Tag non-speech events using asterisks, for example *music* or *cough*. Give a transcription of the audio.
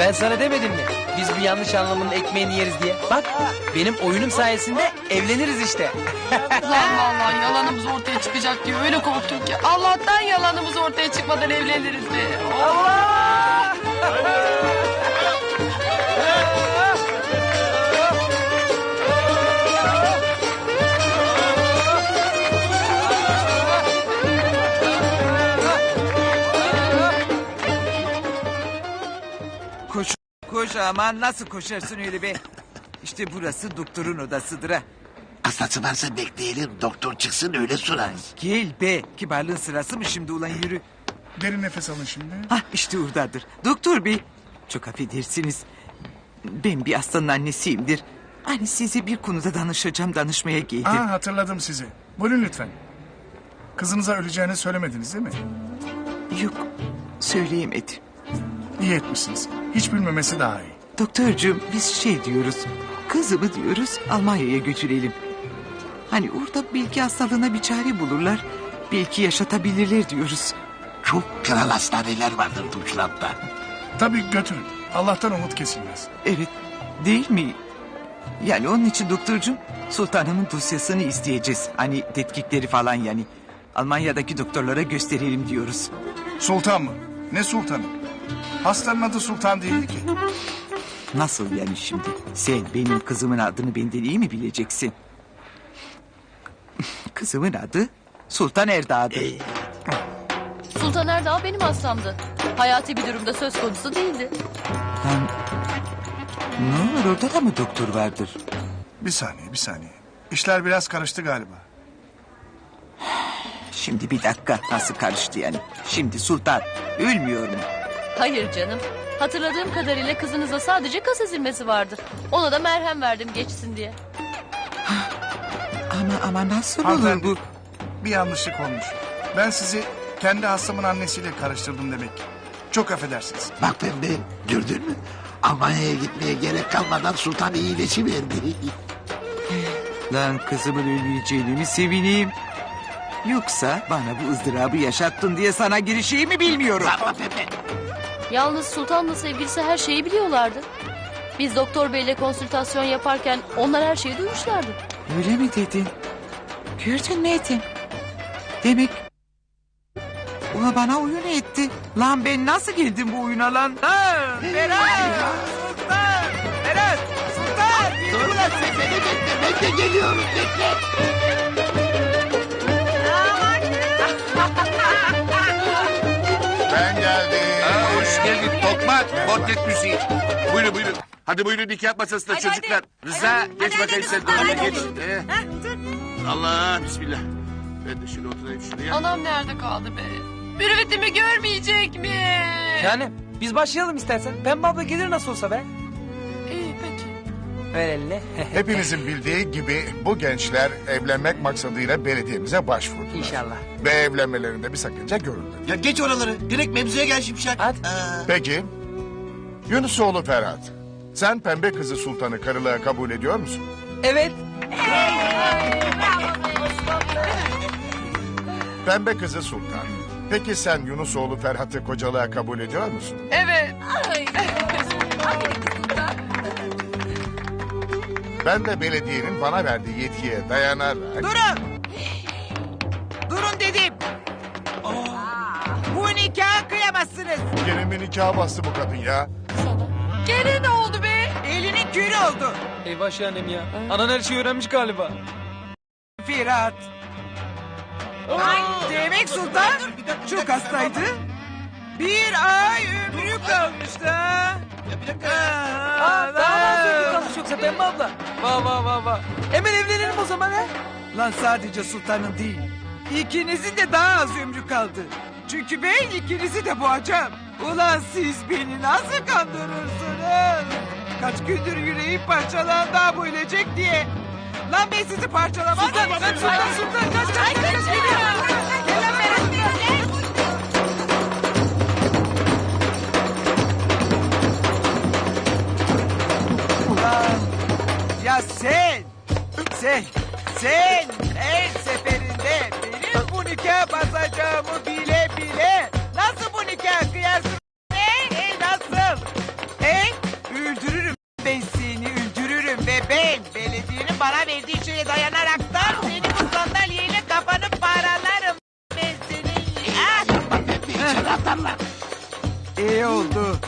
Ben sana demedim mi? Biz bir yanlış anlamının ekmeğini yeriz diye. Bak benim oyunum sayesinde evleniriz işte. Lan vallahi yalanımız ortaya çıkacak diye öyle korktum ki. Allah'tan yalanımız ortaya çıkmadan evleniriz de. Allah! Aman nasıl koşarsın öyle be? İşte burası doktorun odasıdır ha. Hastası varsa bekleyelim. Doktor çıksın öyle sorarız. Gel be, kibarlığın sırası mı şimdi ulan yürü. Derin nefes alın şimdi. Hah işte oradadır. Doktor bey, çok affedersiniz. Ben bir hastanın annesiyimdir. Hani size bir konuda danışacağım, danışmaya geldim. Aa hatırladım sizi. Buyurun lütfen. Kızınıza öleceğini söylemediniz değil mi? Yok, söyleyemedim. İyi etmişsiniz. Hiç bilmemesi daha iyi. Doktorcuğum biz şey diyoruz. Kızımı diyoruz Almanya'ya götürelim. Hani orada belki hastalığına bir çare bulurlar. Belki yaşatabilirler diyoruz. Çok kral hastaneler vardır Deutschland'da. Tabii götürün. Allah'tan umut kesilmez. Evet değil mi? Yani onun için doktorcuğum sultanımın dosyasını isteyeceğiz. Hani tetkikleri falan yani. Almanya'daki doktorlara gösterelim diyoruz. Sultan mı? Ne sultanı? Hastanın adı sultan değildi ki. Nasıl yani şimdi? Sen benim kızımın adını benden iyi mi bileceksin? Kızımın adı Sultan Erdağ'dır. Sultan Erdağ benim hastamdı. Hayati bir durumda söz konusu değildi. Lan ne olur orada da mı doktor vardır? Bir saniye bir saniye. İşler biraz karıştı galiba. Şimdi bir dakika nasıl karıştı yani? Şimdi Sultan ölmüyor mu? Hayır canım. Hatırladığım kadarıyla kızınıza sadece kas ezilmesi vardı. Ona da merhem verdim geçsin diye. Ama ama nasıl olur Hanımefendi. bu? Bir yanlışlık olmuş. Ben sizi kendi hastamın annesiyle karıştırdım demek. Çok affedersiniz. Bak pembe gördün mü? Almanya'ya gitmeye gerek kalmadan sultan iyileşiverdi. *laughs* Lan kızımın ölmeyeceğini mi sevineyim? Yoksa bana bu ızdırabı yaşattın diye sana girişeyim mi bilmiyorum. Pembe. Yalnız sultanla sevgilisi her şeyi biliyorlardı. Biz doktor beyle konsültasyon yaparken onlar her şeyi duymuşlardı. Öyle mi dedin? Gördün mü Ethem? Demek... Ula bana oyun etti. Lan ben nasıl girdim bu oyuna lan? Ha, Berat! Sultan! Berat! Sultan! Dur lan sen beni bekle. Ben de geliyorum bekle. Geldin Tokmak. Portret müziği. Buyurun buyurun. Hadi buyurun nikah masasına çocuklar. Rıza geç bakayım sen de oraya geç. Ee, Allah bismillah. Ben de şöyle oturayım şuraya. Anam nerede kaldı be? Mürüvvetimi görmeyecek mi? Yani biz başlayalım istersen. Pembe abla gelir nasıl olsa be. Ver elini. *laughs* Hepinizin bildiği gibi bu gençler evlenmek maksadıyla belediyemize başvurdular. İnşallah. Ve evlenmelerinde bir sakınca görüldü. Ya geç oraları. Direkt mevzuya gel Şimşek. Hadi. Aa, Peki. Yunusoğlu Ferhat. Sen pembe kızı sultanı karılığa kabul ediyor musun? Evet. Pembe kızı sultan. Peki sen Yunusoğlu Ferhat'ı kocalığa kabul ediyor musun? Evet. Ben de belediyenin bana verdiği yetkiye dayanarak... Durun! Durun dedim. Bu nikah kıyamazsınız. Gene bir nikaha bastı bu kadın ya. Gene ne oldu be? Elinin körü oldu. Eyvah şahanem ya. Anan her şeyi öğrenmiş galiba. Ferhat. Ay, demek sultan çok hastaydı. Bir ay ömrü kalmıştı. ha. Aa, daha özür kalmış yoksa Pembe abla? Vah vah vah vah. Hemen evlenelim o zaman ha. Lan sadece sultanın değil. İkinizin de daha az ömrü kaldı. Çünkü ben ikinizi de boğacağım. Ulan siz beni nasıl kandırırsınız? Kaç gündür yüreğim parçalandı daha bu ölecek diye. Lan ben sizi parçalamam. Sultan, sultan, sultan, sultan, kaç, kaç, kaç, kaç, geliyor. Gel Sen, sen, sen her seferinde benim bu nikah basacağımı bile bile nasıl bu nikah kıyarsın? Ey, ey nasıl? Ey, öldürürüm ben öldürürüm ve ben belediyenin bana verdiği şeye dayanaraktan seni bu sandalyeyle kafanı paralarım ben senin. Ah! İçeri atarlar. İyi oldu.